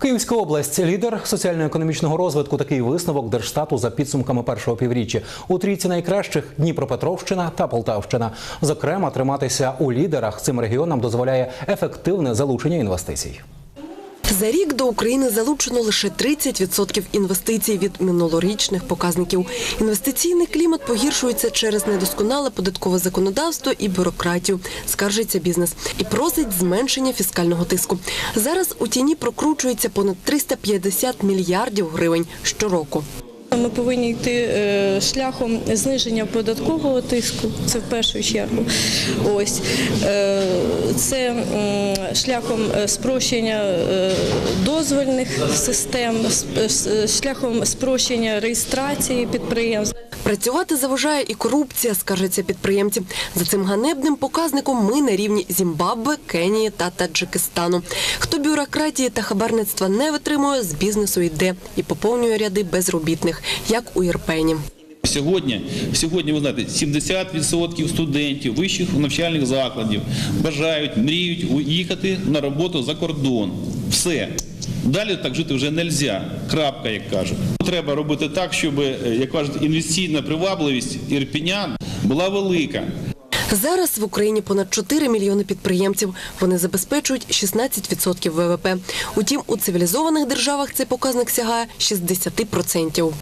Київська область лідер соціально-економічного розвитку. Такий висновок Держстату за підсумками першого півріччя. У трійці найкращих Дніпропетровщина та Полтавщина. Зокрема, триматися у лідерах цим регіонам дозволяє ефективне залучення інвестицій. За рік до України залучено лише 30% інвестицій від минулорічних показників. Інвестиційний клімат погіршується через недосконале податкове законодавство і бюрократію. Скаржиться бізнес і просить зменшення фіскального тиску. Зараз у тіні прокручується понад 350 мільярдів гривень щороку. Ми повинні йти е, шляхом зниження податкового тиску. Це в першу чергу. Ось Е, це шляхом е, спрощення е, дозвольних систем, с- шляхом спрощення реєстрації підприємств. Працювати заважає і корупція, скаржаться підприємці. За цим ганебним показником ми на рівні Зімбабве, Кенії та Таджикистану. Хто бюрократії та хабарництва не витримує, з бізнесу йде і поповнює ряди безробітних, як у Ірпені. Сьогодні, сьогодні ви знаєте, 70% студентів вищих навчальних закладів бажають, мріють уїхати на роботу за кордон. Все. Далі так жити вже не можна. Крапка, як кажуть. Треба робити так, щоб, е, як кажуть, інвестиційна привабливість Ірпеня була велика. Зараз в Україні понад 4 мільйони підприємців. Вони забезпечують 16% ВВП. Утім, у цивілізованих державах цей показник сягає 60%.